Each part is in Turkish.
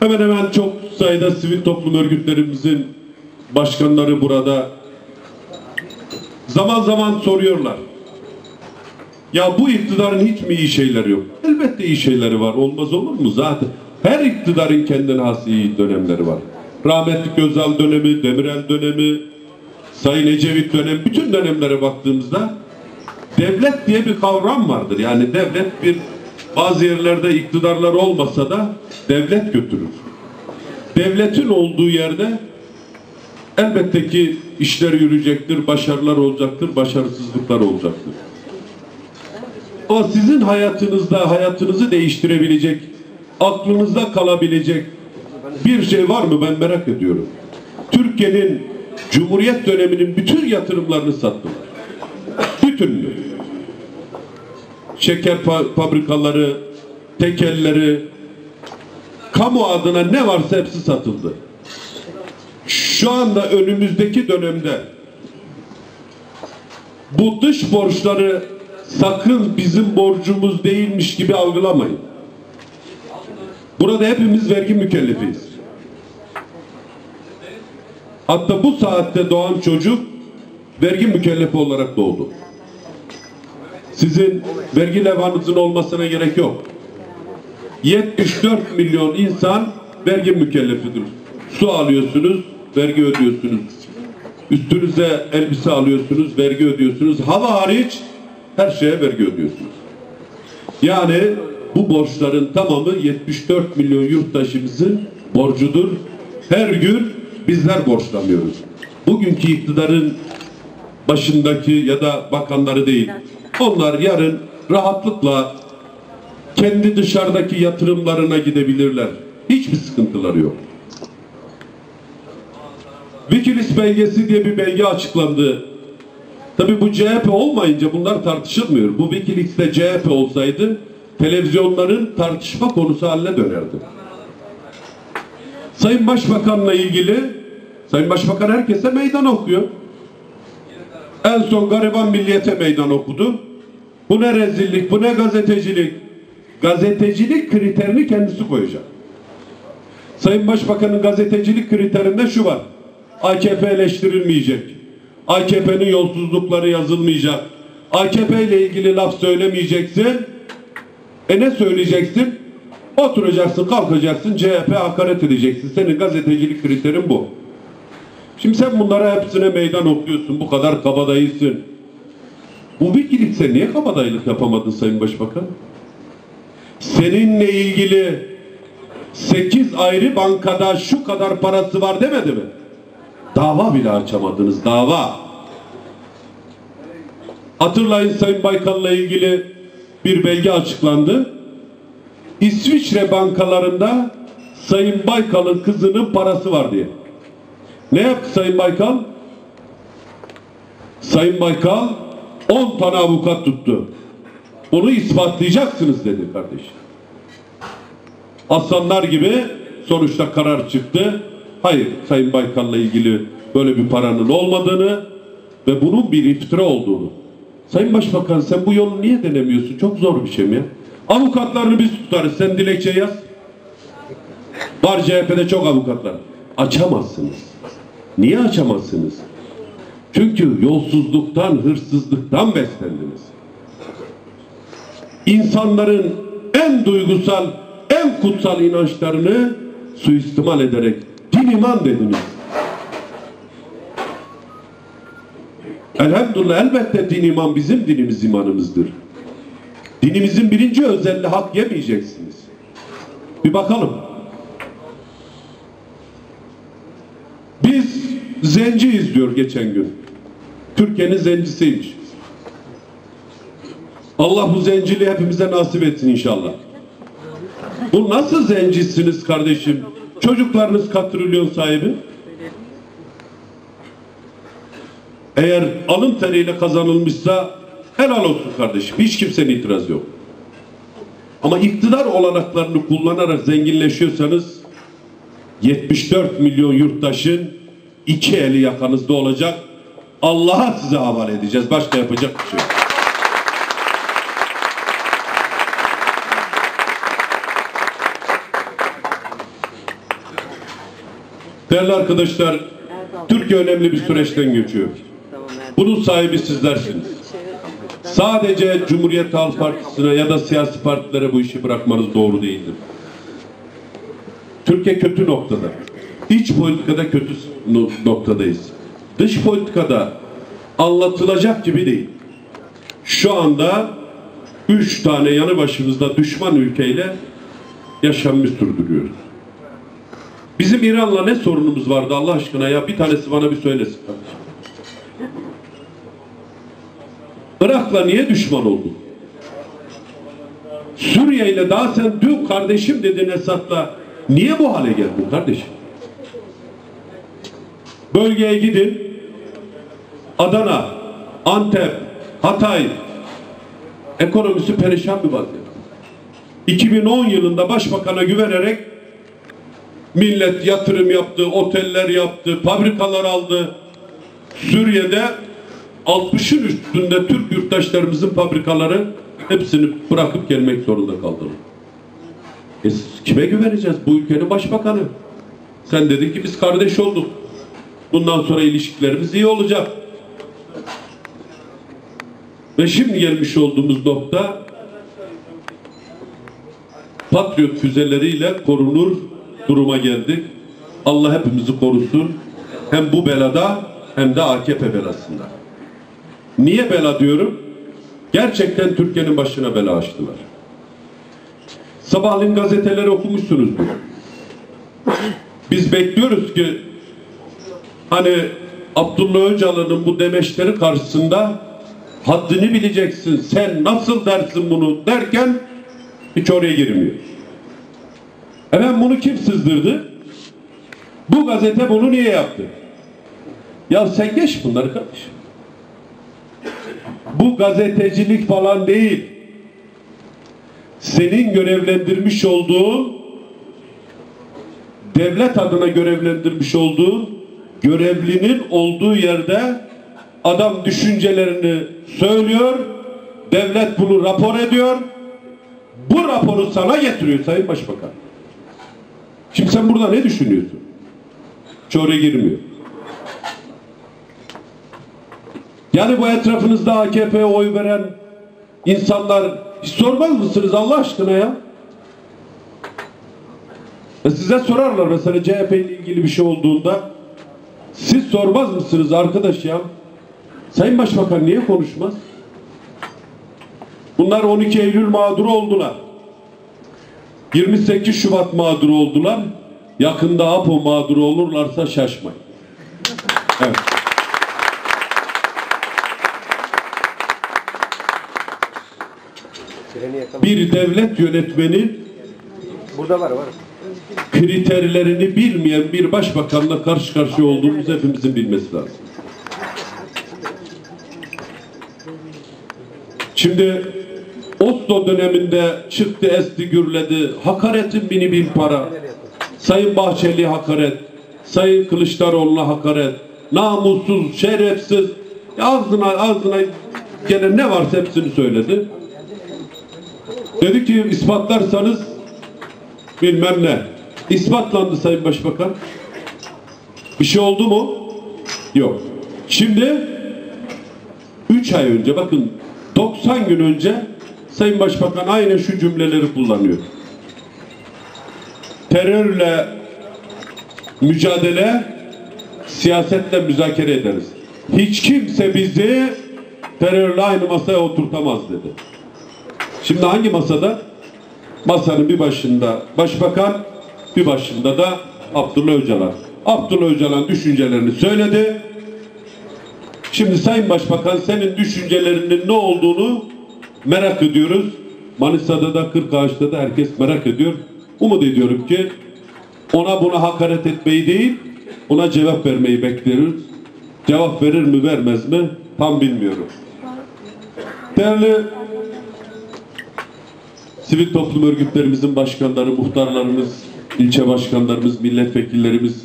Hemen hemen çok sayıda sivil toplum örgütlerimizin başkanları burada zaman zaman soruyorlar. Ya bu iktidarın hiç mi iyi şeyleri yok? Elbette iyi şeyleri var. Olmaz olur mu? Zaten her iktidarın kendine has iyi dönemleri var. Rahmetli Özal dönemi, Demirel dönemi, Sayın Ecevit dönemi, bütün dönemlere baktığımızda devlet diye bir kavram vardır. Yani devlet bir bazı yerlerde iktidarlar olmasa da devlet götürür. Devletin olduğu yerde elbette ki işler yürüyecektir, başarılar olacaktır, başarısızlıklar olacaktır. Ama sizin hayatınızda hayatınızı değiştirebilecek, aklınızda kalabilecek bir şey var mı ben merak ediyorum. Türkiye'nin Cumhuriyet döneminin bütün yatırımlarını sattılar. Bütününü. Şeker fa- fabrikaları, tekelleri, kamu adına ne varsa hepsi satıldı. Şu anda önümüzdeki dönemde bu dış borçları sakın bizim borcumuz değilmiş gibi algılamayın. Burada hepimiz vergi mükellefiyiz. Hatta bu saatte doğan çocuk vergi mükellefi olarak doğdu. Sizin vergi levhanızın olmasına gerek yok. 74 milyon insan vergi mükellefidir. Su alıyorsunuz, vergi ödüyorsunuz. Üstünüze elbise alıyorsunuz, vergi ödüyorsunuz. Hava hariç her şeye vergi ödüyorsunuz. Yani bu borçların tamamı 74 milyon yurttaşımızın borcudur. Her gün bizler borçlanıyoruz. Bugünkü iktidarın başındaki ya da bakanları değil. Onlar yarın rahatlıkla kendi dışarıdaki yatırımlarına gidebilirler. Hiçbir sıkıntıları yok. Wikileaks belgesi diye bir belge açıklandı. Tabi bu CHP olmayınca bunlar tartışılmıyor. Bu Wikileaks'te CHP olsaydı televizyonların tartışma konusu haline dönerdi. Sayın Başbakan'la ilgili Sayın Başbakan herkese meydan okuyor. En son gariban milliyete meydan okudu. Bu ne rezillik, bu ne gazetecilik. Gazetecilik kriterini kendisi koyacak. Sayın Başbakan'ın gazetecilik kriterinde şu var. AKP eleştirilmeyecek. AKP'nin yolsuzlukları yazılmayacak. AKP ile ilgili laf söylemeyeceksin. E ne söyleyeceksin? Oturacaksın, kalkacaksın, CHP hakaret edeceksin. Senin gazetecilik kriterin bu. Şimdi sen bunlara hepsine meydan okuyorsun. Bu kadar kabadayısın. Bu Wikileaks'e niye kabadayılık yapamadın Sayın Başbakan? Seninle ilgili 8 ayrı bankada şu kadar parası var demedi mi? Dava bile açamadınız, dava. Hatırlayın Sayın Baykal'la ilgili bir belge açıklandı. İsviçre bankalarında Sayın Baykal'ın kızının parası var diye. Ne yaptı Sayın Baykal? Sayın Baykal 10 tane avukat tuttu. Onu ispatlayacaksınız dedi kardeşim. Aslanlar gibi sonuçta karar çıktı. Hayır Sayın Baykal'la ilgili böyle bir paranın olmadığını ve bunun bir iftira olduğunu. Sayın Başbakan sen bu yolu niye denemiyorsun? Çok zor bir şey mi ya? Avukatlarını biz tutarız. Sen dilekçe yaz. Var CHP'de çok avukatlar. Açamazsınız. Niye açamazsınız? Çünkü yolsuzluktan, hırsızlıktan beslendiniz. İnsanların en duygusal, en kutsal inançlarını suistimal ederek din iman dediniz. Elhamdülillah elbette din iman bizim dinimiz imanımızdır. Dinimizin birinci özelliği hak yemeyeceksiniz. Bir bakalım. Biz zenciyiz diyor geçen gün. Türkiye'nin zencisiymiş. Allah bu zenciliği hepimize nasip etsin inşallah. Bu nasıl zencisiniz kardeşim? Çocuklarınız katrilyon sahibi. Eğer alın teriyle kazanılmışsa helal olsun kardeşim. Hiç kimsenin itiraz yok. Ama iktidar olanaklarını kullanarak zenginleşiyorsanız 74 milyon yurttaşın iki eli yakanızda olacak. Allah'a size havale edeceğiz. Başka yapacak bir şey yok. Değerli arkadaşlar, Türkiye önemli bir süreçten geçiyor. Bunun sahibi sizlersiniz. Sadece Cumhuriyet Halk Partisi'ne ya da siyasi partilere bu işi bırakmanız doğru değildir. Türkiye kötü noktada. İç politikada kötü noktadayız. Dış politikada anlatılacak gibi değil. Şu anda üç tane yanı başımızda düşman ülkeyle yaşamımızı sürdürüyoruz. Bizim İran'la ne sorunumuz vardı Allah aşkına ya bir tanesi bana bir söylesin. Irak'la niye düşman oldun? Suriye ile daha sen dün kardeşim dedin Esad'la niye bu hale geldin kardeşim? Bölgeye gidin. Adana, Antep, Hatay ekonomisi perişan bir vaziyette. 2010 yılında başbakana güvenerek millet yatırım yaptı, oteller yaptı, fabrikalar aldı. Suriye'de 60'ın üstünde Türk yurttaşlarımızın fabrikaları hepsini bırakıp gelmek zorunda kaldılar. E kime güveneceğiz? Bu ülkenin başbakanı. Sen dedin ki biz kardeş olduk. Bundan sonra ilişkilerimiz iyi olacak. Ve şimdi gelmiş olduğumuz nokta Patriot füzeleriyle korunur duruma geldik. Allah hepimizi korusun. Hem bu belada hem de AKP belasında. Niye bela diyorum? Gerçekten Türkiye'nin başına bela açtılar. Sabahleyin gazeteleri okumuşsunuzdur. Biz bekliyoruz ki hani Abdullah Öcalan'ın bu demeçleri karşısında haddini bileceksin. Sen nasıl dersin bunu derken hiç oraya girmiyor. Efendim bunu kim sızdırdı? Bu gazete bunu niye yaptı? Ya sen geç bunları kardeşim. Bu gazetecilik falan değil. Senin görevlendirmiş olduğun devlet adına görevlendirmiş olduğun görevlinin olduğu yerde adam düşüncelerini söylüyor, devlet bunu rapor ediyor, bu raporu sana getiriyor Sayın Başbakan. Şimdi sen burada ne düşünüyorsun? Çoğuna girmiyor. Yani bu etrafınızda AKP'ye oy veren insanlar hiç sormaz mısınız Allah aşkına ya? E size sorarlar mesela CHP ile ilgili bir şey olduğunda siz sormaz mısınız arkadaş ya? Sayın Başbakan niye konuşmaz? Bunlar 12 Eylül mağduru oldular. 28 Şubat mağduru oldular. Yakında APO mağduru olurlarsa şaşmayın. Evet. Bir devlet yönetmeni Burada var var. Kriterlerini bilmeyen bir başbakanla karşı karşıya olduğumuzu hepimizin bilmesi lazım. Şimdi Oslo döneminde çıktı esti gürledi. Hakaretin bini bin para. Sayın Bahçeli hakaret. Sayın Kılıçdaroğlu'na hakaret. Namussuz, şerefsiz. Ağzına ağzına gelen ne varsa hepsini söyledi. Dedi ki ispatlarsanız bilmem ne. İspatlandı Sayın Başbakan. Bir şey oldu mu? Yok. Şimdi 3 ay önce bakın 90 gün önce Sayın Başbakan aynen şu cümleleri kullanıyor. Terörle mücadele siyasetle müzakere ederiz. Hiç kimse bizi terörle aynı masaya oturtamaz dedi. Şimdi hangi masada? Masanın bir başında başbakan, bir başında da Abdullah Öcalan. Abdullah Öcalan düşüncelerini söyledi. Şimdi Sayın Başbakan senin düşüncelerinin ne olduğunu merak ediyoruz. Manisa'da da Kırkağaç'ta da herkes merak ediyor. Umut ediyorum ki ona buna hakaret etmeyi değil, ona cevap vermeyi bekliyoruz. Cevap verir mi vermez mi tam bilmiyorum. Değerli sivil toplum örgütlerimizin başkanları, muhtarlarımız, ilçe başkanlarımız, milletvekillerimiz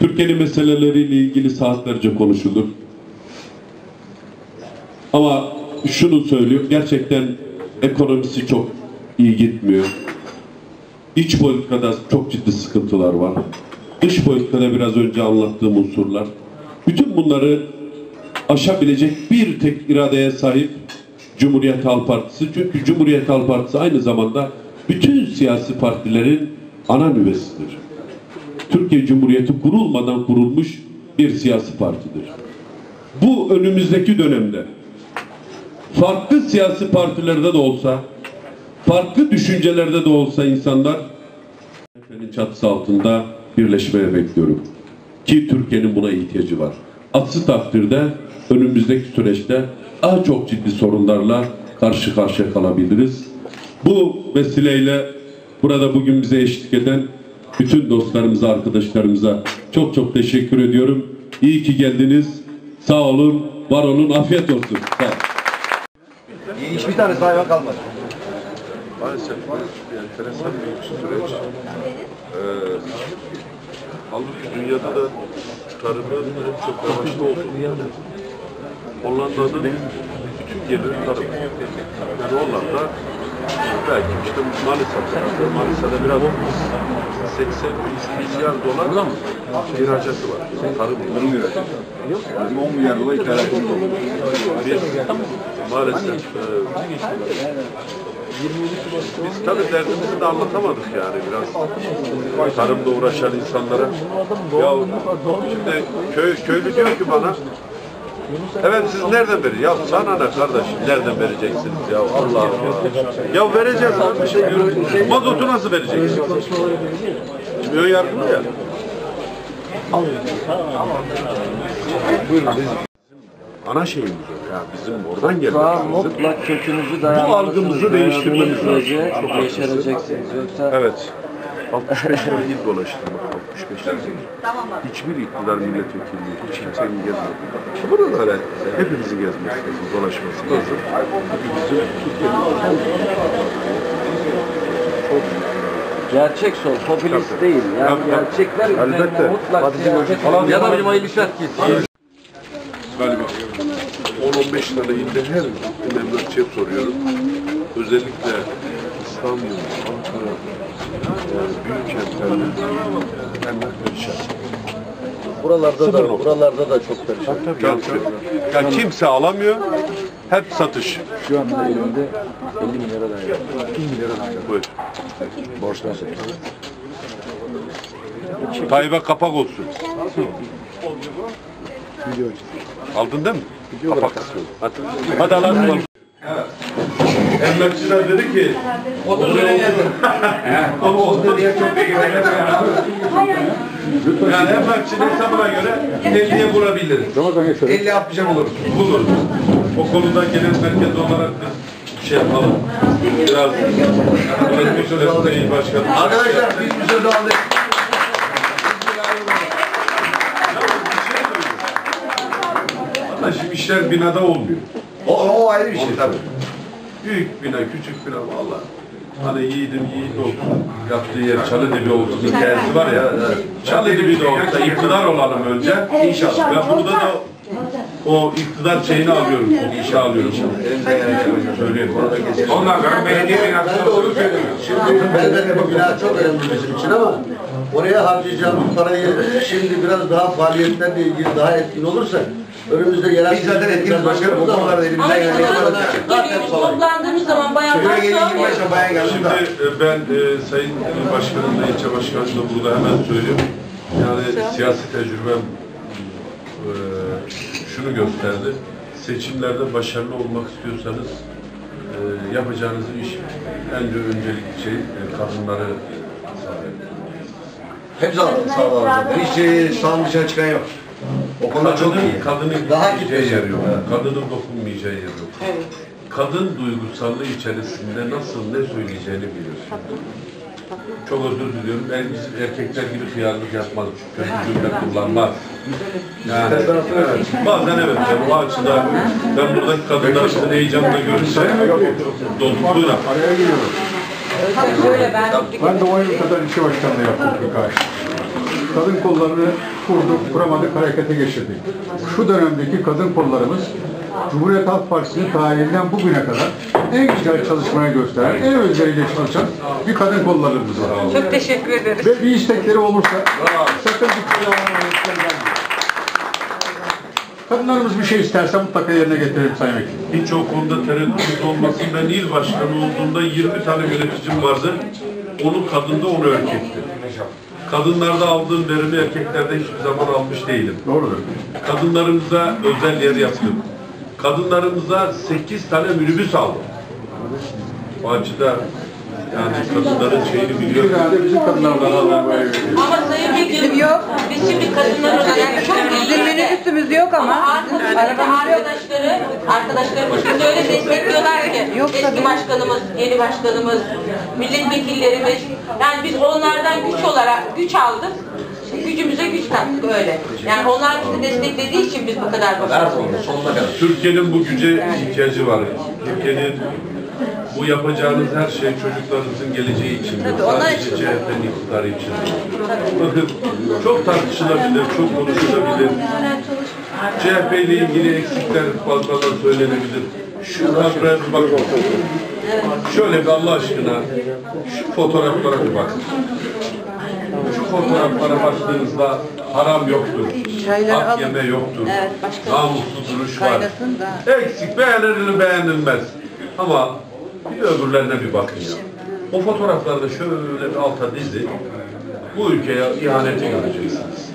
Türkiye'nin meseleleriyle ilgili saatlerce konuşulur. Ama şunu söylüyorum, gerçekten ekonomisi çok iyi gitmiyor. İç politikada çok ciddi sıkıntılar var. dış politikada biraz önce anlattığım unsurlar, bütün bunları aşabilecek bir tek iradeye sahip Cumhuriyet Halk Partisi. Çünkü Cumhuriyet Halk Partisi aynı zamanda bütün siyasi partilerin ana nüvesidir. Türkiye Cumhuriyeti kurulmadan kurulmuş bir siyasi partidir. Bu önümüzdeki dönemde farklı siyasi partilerde de olsa, farklı düşüncelerde de olsa insanlar Efendim çatısı altında birleşmeye bekliyorum. Ki Türkiye'nin buna ihtiyacı var. Aksi takdirde önümüzdeki süreçte daha çok ciddi sorunlarla karşı karşıya kalabiliriz. Bu vesileyle burada bugün bize eşlik eden bütün dostlarımıza, arkadaşlarımıza çok çok teşekkür ediyorum. İyi ki geldiniz. Sağ olun, var olun, afiyet olsun. Sağ olun. Hiçbir tanesi hayvan kalmadı. Maalesef bir enteresan bir süreç. Ee, halbuki dünyada da tarımın en çok revaçta olduğu Hollanda'nın bütün geliri tarım. Yani Hollanda belki işte Manisa tarafı, Manisa'da biraz 80 milyar dolar ihracatı var. Tarım. Tarım üretiyor. Bizim 10 milyar dolar ithalatımız var. Biz maalesef e, biz tabii derdimizi de anlatamadık yani biraz tarımda uğraşan insanlara. Ya şimdi köy, köylü diyor ki bana Evet siz nereden verin? Ya sana ne kardeşim nereden vereceksiniz ya Allah Allah. Ya vereceğiz kardeşim diyorum. Mazotu nasıl vereceksiniz? Şimdi ön yargılı ya. Ana şeyimiz o ya bizim oradan Daha gelmemiz. mutlak kökünüzü dayanmalısınız. Bu algımızı değiştirmemiz lazım. Çok yeşereceksiniz. Yoksa Evet. 65 tane il dolaştım. bak, 65 tane. Hiçbir iktidar milletvekili, hiç kimsenin gezmedi. Öyle. Hepimizin gezmesi lazım, dolaşması lazım. Türkiye'nin gerçek sol, popülist değil. Yani Tabii, tabii. gerçekler üzerine Elbette. mutlak siyaset ya da bizim hayırlı işler gitsin. galiba 10-15 tane ilde her emlakçıya soruyorum. Özellikle İstanbul, Ankara, yani büyük kentlerde emlak perişan. Buralarda da, buralarda da çok perişan. Yani, yani kimse alamıyor, hep satış. Şu anda elimde 50 milyara dayanıyor. Buyur. Borçlar. Tayyip'e kapak olsun. Aldın değil mi? Kapak. Hadi. Hadi Allah'a Emlakçılar dedi ki yani emlakçının hesabına göre 50'ye bulabiliriz. 50-60'a buluruz. Buluruz. O konuda genel merkez olarak biz şey yapalım. Biraz süresinde. Arkadaşlar biz bir söz aldık. Ama şimdi işler binada olmuyor. O, o ayrı bir şey tabii. Büyük bina, küçük bina valla. Hani yiğidim yiğit olsun. Yaptığı yer çalı dibi olsun. Hikayesi var ya. Çalı dibi de olsa iktidar olalım önce. İnşallah. Ve burada da o iktidar şeyini alıyorum. İnşallah alıyorum. Söyleyeyim. Ondan sonra belediye binası doğru söylüyor. Şimdi belediye bu bina çok önemli bizim için ama oraya harcayacağımız parayı şimdi biraz daha faaliyetlerle ilgili daha etkin olursak önümüzde yerel Biz zaten etkiniz başkanım. Bu konularda elimizden geleni yaparız. Zaten toplandığımız zaman bayanlar Şuraya gelin. 25 bayan geldi Şimdi da. e, ben e, Sayın Başkanımla, ilçe başkanımla burada hemen söyleyeyim. Yani siyasi tecrübem e, şunu gösterdi. Seçimlerde başarılı olmak istiyorsanız e, yapacağınız iş en öncelikli şey e, kadınları sahip. Hepsi sağ olun zaten. Hiç e, sağın dışına çıkan yok. O konuda çok Kadının, iyi. kadının Daha gitmeyeceği yer yok. Kadının dokunmayacağı yer yok. Kadın duygusallığı içerisinde nasıl ne söyleyeceğini bilir. Çok özür diliyorum. Ben bizim erkekler gibi hıyarlık yapmaz. Kötü cümle kullanmaz. Yani evet, bazen evet. Yani o açıdan ben buradaki kadınların heyecanla görünce dolukluyla. Şöyle ben Ben de 10 yıl kadar ilçe başkanlığı yaptım birkaç. Kadın kollarını kurduk, kuramadık, harekete geçirdik. Şu dönemdeki kadın kollarımız Cumhuriyet Halk Partisi'nin tarihinden bugüne kadar en güzel çalışmayı gösteren, en özveriyle çalışan bir kadın kollarımız var. Çok teşekkür ederiz. Ve bir istekleri olursa sakın bir. Kadınlarımız bir şey isterse mutlaka yerine getirelim Sayın Vekilim. Hiç o konuda tereddüt olmasın. Ben il başkanı olduğumda 20 tane yöneticim vardı. Onu kadında, onu erkekti. Kadınlarda aldığım verimi erkeklerde hiçbir zaman almış değilim. Doğrudur. Kadınlarımıza özel yer yaptım. Kadınlarımıza 8 tane minibüs aldım. O açıda yani kadınların şeyini biliyorum. Bizim böyle Ama Sayın yok. Biz şimdi kadınlar olarak çok Bizim minibüsümüz yok ama Ama arkadaşları, arkadaşlarımız şimdi öyle destekliyorlar ki Yok eski tabii. başkanımız, yeni başkanımız, milletvekillerimiz. Yani biz onlardan güç olarak güç aldık. Gücümüze güç kattık öyle. Yani onlar bizi desteklediği için biz bu kadar Her başarılı zaman sonuna kadar. Türkiye'nin bu güce ihtiyacı var. Türkiye'nin bu yapacağınız her şey çocuklarınızın geleceği için. Tabii, Sadece için. CHP'nin iktidarı için. Bakın çok tartışılabilir, çok konuşulabilir. CHP ile ilgili eksikler fazladan söylenebilir. Şu bir bakın. Şöyle bir Allah aşkına şu fotoğraflara bir bakın. Şu fotoğraflara baktığınızda haram yoktur. Çayları Hak alın. yeme yoktur. Evet, başka- Namuslu duruş var. kaynasın da. Eksik beğenilir beğenilmez. Ama bir öbürlerine bir bakın ya. O fotoğraflarda şöyle bir alta dizi bu ülkeye ihaneti göreceksiniz.